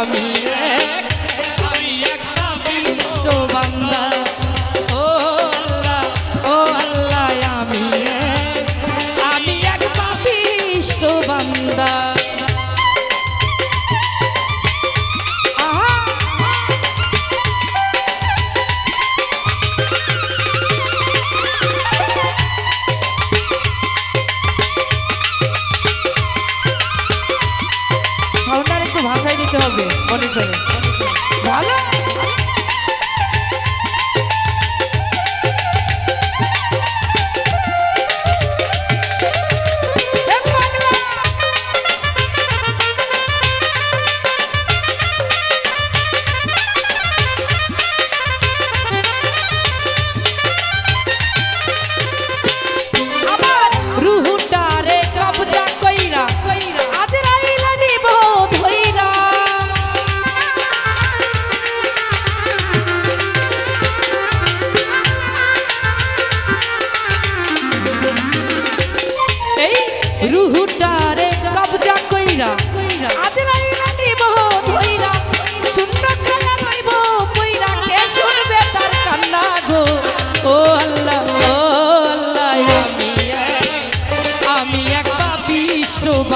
আমি আমি একটা বিশ্ব বান্দা। ও আল্লাহ ও আল্লাহ আমি আমি একটা বিশ্ব বান্দা।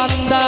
বান্দা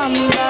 বান্দা